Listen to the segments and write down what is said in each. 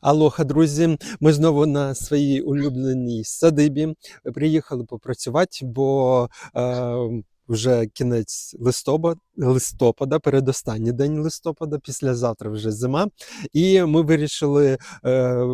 Алоха, друзі. Ми знову на своїй улюбленій садибі. Приїхали попрацювати, бо е, вже кінець листопада, листопада, передостанній день листопада, післязавтра вже зима. І ми вирішили е,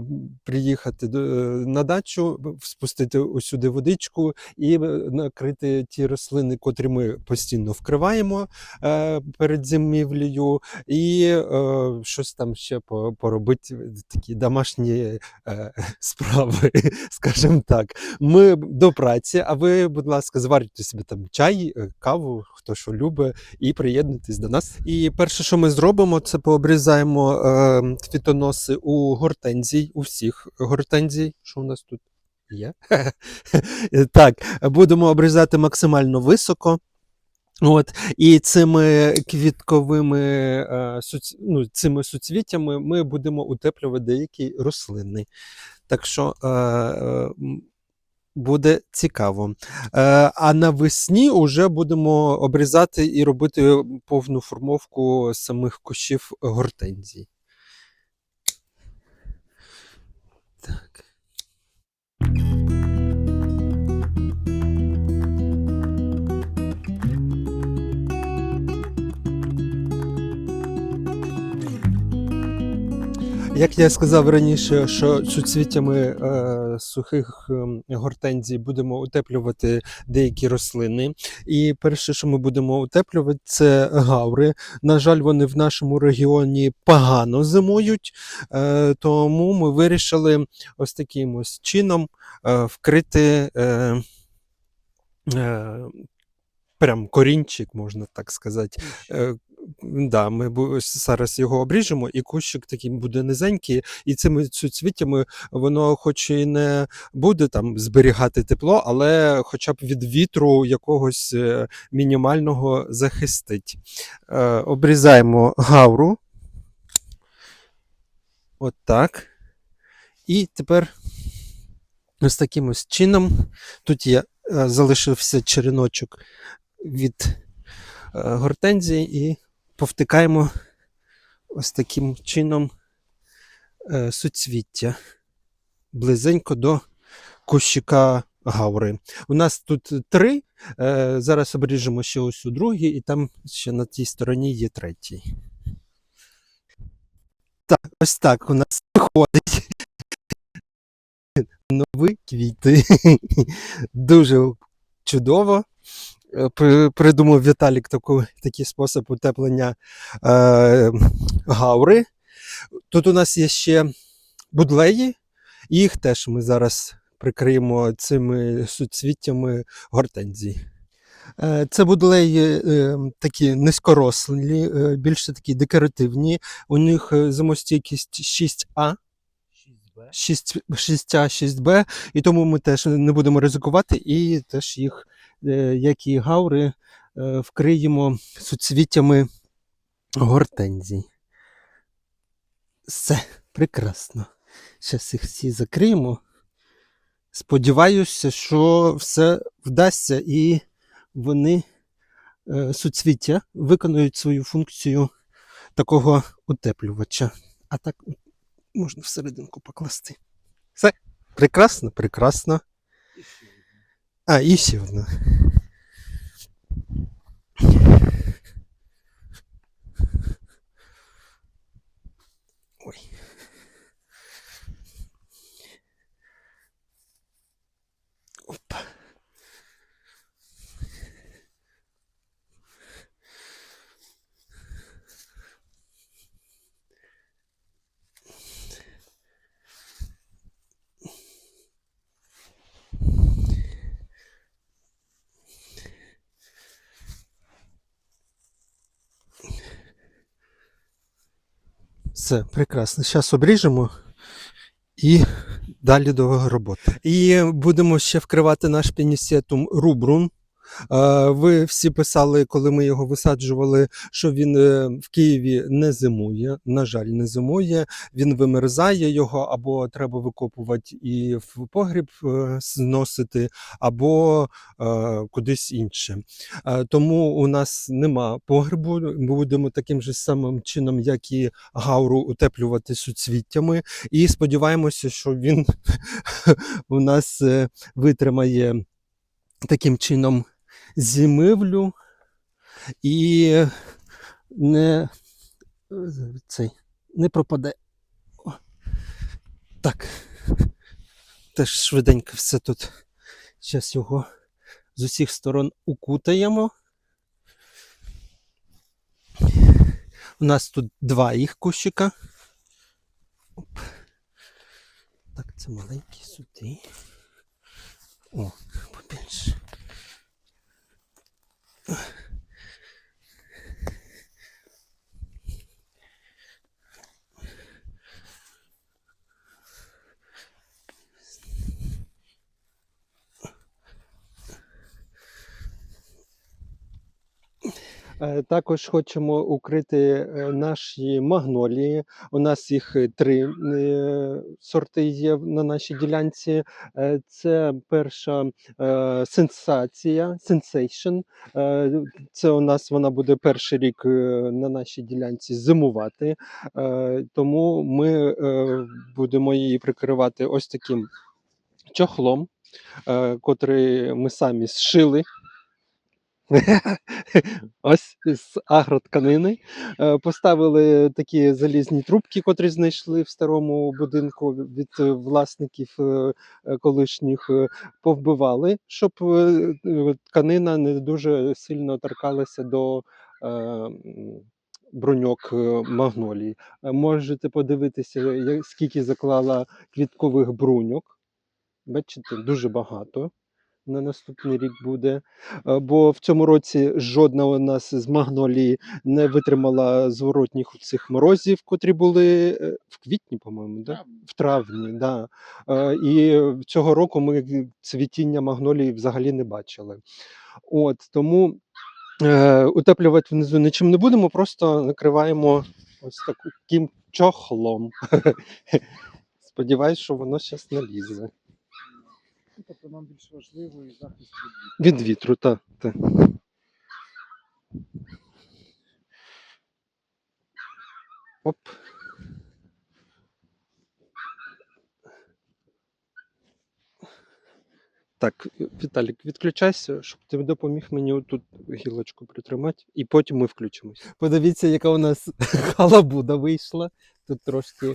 приїхати до, е, на дачу, спустити усюди водичку і е, накрити ті рослини, котрі ми постійно вкриваємо е, перед зимівлею, і е, щось там ще поробити, такі домашні е, справи, скажімо так. Ми до праці, а ви, будь ласка, зварюйте собі там чай, е, каву, хто що любить, і приєднуйтесь до нас. І перше, що ми зробимо, це пообрізаємо е, квітоноси у гортензій, у всіх гортензій. Що у нас тут є? так, будемо обрізати максимально високо. От, і цими квітковими е, ну, цими суцвіттями ми будемо утеплювати деякі рослини. Так що е, е, буде цікаво. Е, а навесні вже будемо обрізати і робити повну формовку самих кущів гортензій. Як я сказав раніше, що суцвіттями е, сухих ем, гортензій будемо утеплювати деякі рослини. І перше, що ми будемо утеплювати, це гаври. На жаль, вони в нашому регіоні погано зимують, е, тому ми вирішили ось таким ось чином е, вкрити. Е, е, Прям корінчик, можна так сказати. Да, ми зараз його обріжемо, і кущик такий буде низенький, і цими суцвіттями воно хоч і не буде там зберігати тепло, але хоча б від вітру якогось е, мінімального захистить. Е, обрізаємо гавру. От так. І тепер ось таким ось чином. Тут я е, залишився череночок від гортензії і повтикаємо ось таким чином е, суцвіття близенько до кущика гаври. У нас тут три. Е, зараз обріжемо ще ось у другий, і там ще на тій стороні є третій. Так, ось так у нас виходить. Нові квіти. Дуже чудово. Е, при- Придумав Віталік таку, такий спосіб утеплення е, гаури. Тут у нас є ще будлеї, їх теж ми зараз прикриємо цими суцвіттями гортензій. Е, Це будлеї е, такі низькорослі, більше такі декоративні. У них зимостійкість 6А. 6, 6А, 6Б, і тому ми теж не будемо ризикувати, і теж їх, е, як і гаури, е, вкриємо суцвіттями гортензій. Все, прекрасно. Зараз їх всі закриємо. Сподіваюся, що все вдасться і вони е, суцвіття виконують свою функцію такого утеплювача. А так можна всерединку покласти. Все, прекрасно, прекрасно. А, і ще одна. Ой. Опа. Все, прекрасно. Зараз обріжемо і далі до роботи. І будемо ще вкривати наш пенісетум рубрун. Ви всі писали, коли ми його висаджували, що він е, в Києві не зимує. На жаль, не зимує. Він вимерзає його, або треба викопувати і в погріб е, зносити, або е, кудись інше. Тому у нас нема погребу. Ми будемо таким же самим чином, як і гауру, утеплювати суцвіттями. І сподіваємося, що він у нас витримає таким чином зимівлю і не, цей, не пропаде. Так. Теж швиденько все тут. Зараз його з усіх сторон укутаємо. У нас тут два їх кущика. Оп. Так, це маленький сюди. О, побільше. Також хочемо укрити е, наші магнолії. У нас їх е, три е, сорти є на нашій ділянці. Е, Це перша е, сенсація, сенсейшн. Це у нас вона буде перший рік е, на нашій ділянці зимувати. Е, Тому ми е, будемо її прикривати ось таким чохлом, е, котрий ми самі зшили. Ось з агротканини. Е, Поставили такі залізні трубки, котрі знайшли в старому будинку від власників е, е, колишніх, повбивали, щоб тканина не дуже сильно торкалася до броньок магнолії. Можете подивитися, скільки заклала квіткових бруньок. Бачите, дуже багато. На наступний рік буде. Е, Бо в цьому році жодна у нас з магнолії не витримала зворотніх цих морозів, котрі були е, в квітні, по-моєму, да? в травні. Да. Е, І цього року ми цвітіння магнолії взагалі не бачили. От тому е, утеплювати внизу нічим не будемо, просто накриваємо ось таким чохлом. Сподіваюсь, що воно зараз налізе. Тобто нам більш важливо і захист від вітру. Від вітру, так. Та. Оп. Так, Віталік, відключайся, щоб ти допоміг мені тут гілочку притримати, і потім ми включимось. Подивіться, яка у нас халабуда вийшла. Тут трошки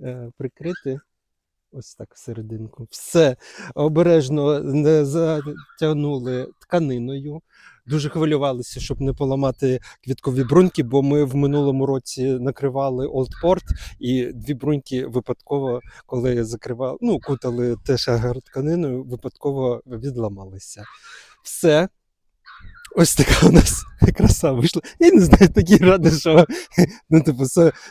е, прикрити. Ось так всерединку. Все обережно затягнули тканиною. Дуже хвилювалися, щоб не поламати квіткові бруньки, бо ми в минулому році накривали Олдпорт, і дві бруньки випадково, коли закривали, ну, кутали теж агротканиною, випадково відламалися. Все. Ось така у нас краса вийшла. Я не знаю, такі ради, що ну, типу,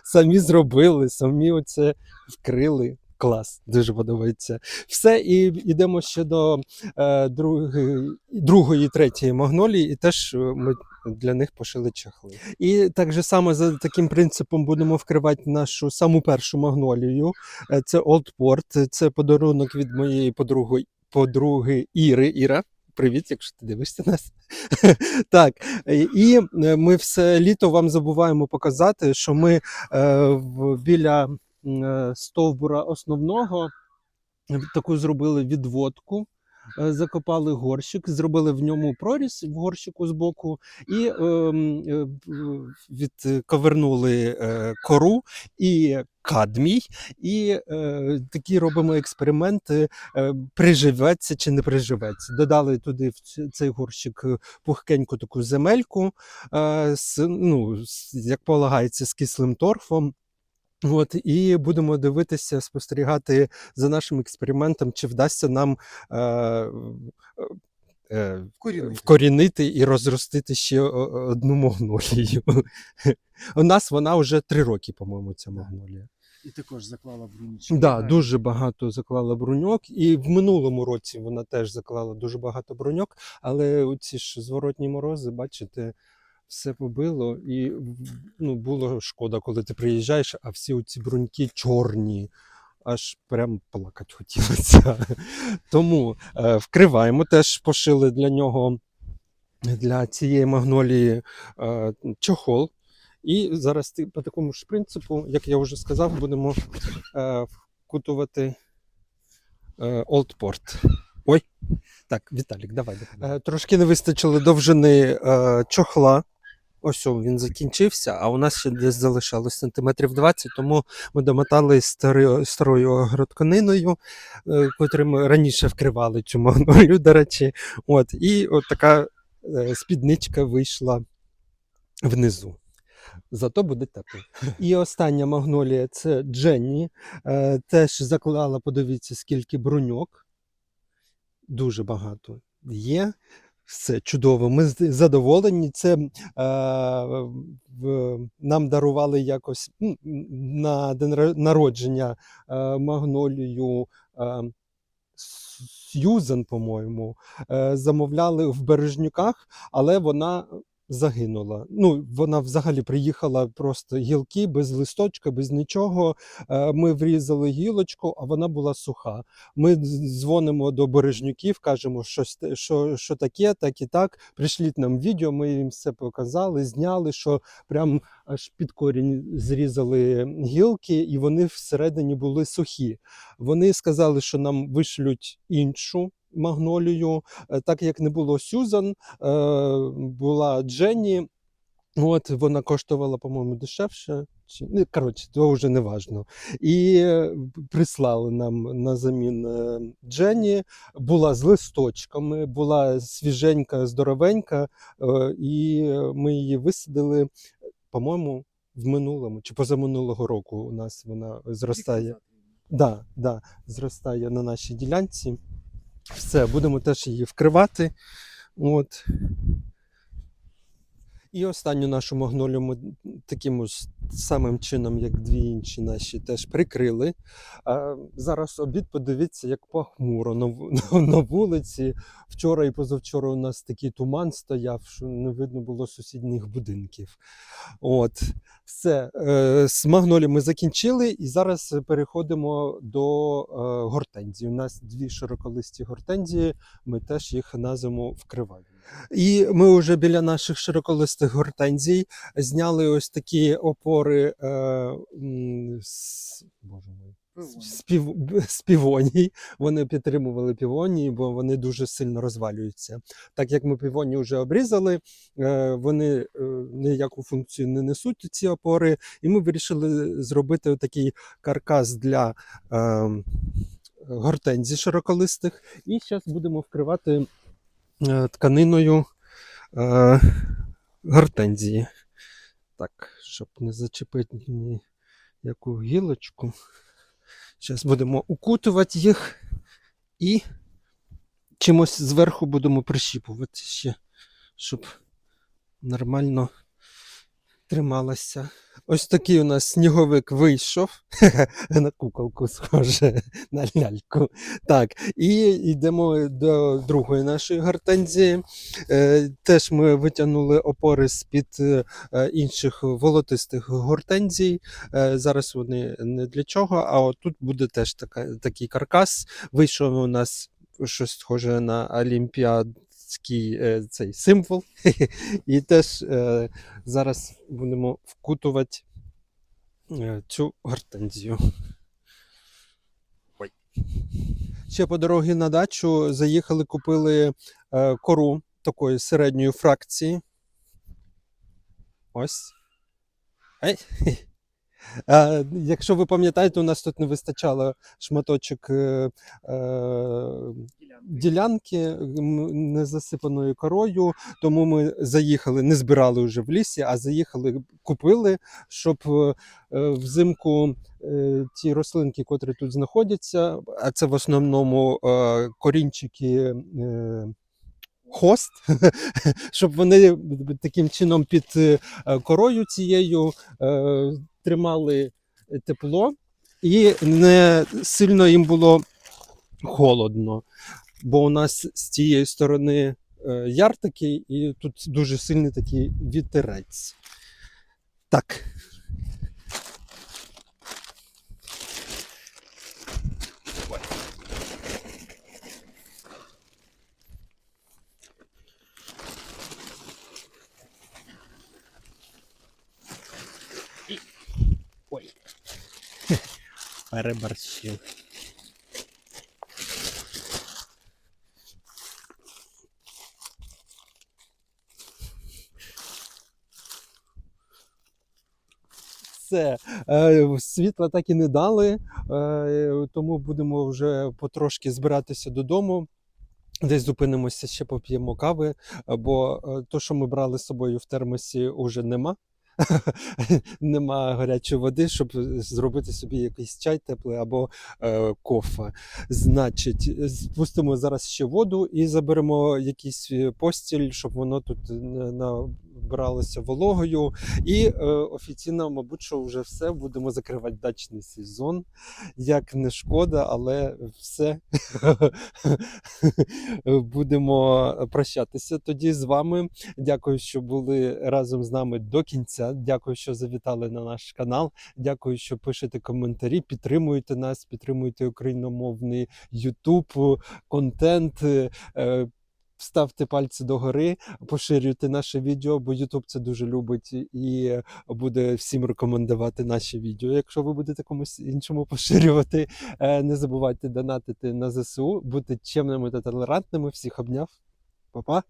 самі зробили, самі оце вкрили. Клас, дуже подобається. Все, і йдемо ще до е, другої, другої, третьої магнолії, і теж е, ми для них пошили чехли. І так же само за таким принципом будемо вкривати нашу саму першу магнолію. Е, Це Port, це подарунок від моєї подруги, подруги Іри. Іра. Привіт, якщо ти дивишся нас. так, е, і ми все літо вам забуваємо показати, що ми е, біля стовбура основного е, таку зробили відводку. е, Закопали горщик, зробили в ньому проріз в горщику збоку і ем, е, відковернули е, кору і кадмій, і е, такі робимо експерименти, е, приживеться чи не приживеться. Додали туди в цей горщик е, пухкеньку таку земельку, е, з, ну, з, як полагається, з кислим торфом. От, і будемо дивитися, спостерігати за нашим експериментом, чи вдасться нам е, е, Вкорінити. вкорінити і розростити ще одну магнолію. У нас вона вже три роки, по-моєму, ця магнолія. І також заклала брунічки. Да, дуже багато заклала бруньок, і в минулому році вона теж заклала дуже багато бруньок, але ці ж зворотні морози, бачите, все побило, і ну, було шкода, коли ти приїжджаєш, а всі ці бруньки чорні. Аж прям плакати хотілося. Тому е, вкриваємо, теж пошили для нього, для цієї магнолії е, чохол. І зараз по такому ж принципу, як я вже сказав, будемо е, вкутувати е, Олдпорт. Ой, так, Віталік, давай. Е, трошки не вистачило довжини е, чохла. Ось він закінчився, а у нас ще десь залишалось сантиметрів 20, тому ми домотали старою, старою агротканиною, е, котрим ми раніше вкривали цю магнолію, до речі. От, і от така е, спідничка вийшла внизу. Зато буде тепло. І остання магнолія це Дженні. Е, теж заклала, подивіться, скільки бруньок. Дуже багато є. Все чудово. Ми задоволені. Це е, в, нам дарували якось на день народження е, магнолію. Е, Сьюзен, по-моєму, е, замовляли в Бережнюках, але вона загинула. Ну, вона взагалі приїхала просто гілки без листочка, без нічого. Е, Ми врізали гілочку, а вона була суха. Ми дзвонимо до бережнюків, кажемо, що, що, що таке, так і так. Прийшліть нам відео, ми їм все показали, зняли, що прям аж під корінь зрізали гілки, і вони всередині були сухі. Вони сказали, що нам вишлють іншу магнолію, Е, так як не було Сюзан, е, була Дженні. От вона коштувала, по-моєму, дешевше. Чи ну, коротше, то вже не важно. І е, прислали нам на замін Дженні. Була з листочками, була свіженька, здоровенька, і ми її висадили, по-моєму, в минулому чи позаминулого року у нас вона зростає. Да, да, зростає на нашій ділянці. Все, будемо теж її вкривати. От. І останню нашу магнолію ми таким ж самим чином, як дві інші наші, теж прикрили. А зараз обід, подивіться, як похмуро на, вулиці. Вчора і позавчора у нас такий туман стояв, що не видно було сусідніх будинків. От, все. Е, з магнолі ми закінчили, і зараз переходимо до е, гортензії. У нас дві широколисті гортензії, ми теж їх на вкриваємо. І ми вже біля наших широколистих гортензій зняли ось такі опори е, з, боже мой, спів, б- з півоній. Вони підтримували півонії, бо вони дуже сильно розвалюються. Так як ми півоні вже обрізали, е, вони е, ніяку функцію не несуть ці опори, і ми вирішили зробити такий каркас для е, гортензій широколистих. І зараз будемо вкривати тканиною е, гортензії. Так, щоб не зачепити ні яку гілочку. Зараз будемо укутувати їх і чимось зверху будемо прищіпувати ще, щоб нормально трималася. Ось такий у нас сніговик вийшов. На куколку схоже, на ляльку. Так, і йдемо до другої нашої гортензії. Е, теж ми витягнули опори з-під е, інших волотистих гортензій. Е, зараз вони не для чого, а от тут буде теж така, такий каркас. Вийшов у нас щось схоже на олімпіадський е, цей символ. І теж е, зараз будемо вкутувати е, цю гортензію. Ой. Ще по дорозі на дачу заїхали, купили е, кору такої середньої фракції. Ось. Ей. А, якщо ви пам'ятаєте, у нас тут не вистачало шматочок е, е, ділянки не засипаної корою, тому ми заїхали, не збирали вже в лісі, а заїхали, купили, щоб е, е, взимку е, ті рослинки, котрі тут знаходяться, а це в основному корінчики. Хост, щоб вони таким чином під корою цією тримали тепло і не сильно їм було холодно. Бо у нас з тієї сторони е, яр такий, і тут дуже сильний такий вітерець. Так. Ой. Переборщив. Все, е, світла так і не дали, е, тому будемо вже потрошки збиратися додому. Десь зупинимося, ще поп'ємо кави, бо е, то, що ми брали з собою в термосі, уже нема. Нема гарячої води, щоб зробити собі якийсь чай теплий або е, кофе. Значить, спустимо зараз ще воду і заберемо якийсь постіль, щоб воно тут не набралося вологою. І е, офіційно, мабуть, що вже все будемо закривати дачний сезон. Як не шкода, але все будемо прощатися тоді з вами. Дякую, що були разом з нами до кінця. Дякую, що завітали на наш канал. Дякую, що пишете коментарі, підтримуєте нас, підтримуєте україномовний YouTube, контент. Е, Ставте пальці догори, поширюйте наше відео, бо YouTube це дуже любить і буде всім рекомендувати наші відео. Якщо ви будете комусь іншому поширювати, Е, не забувайте донатити на ЗСУ, бути чемними та толерантними. Всіх обняв. Па-па.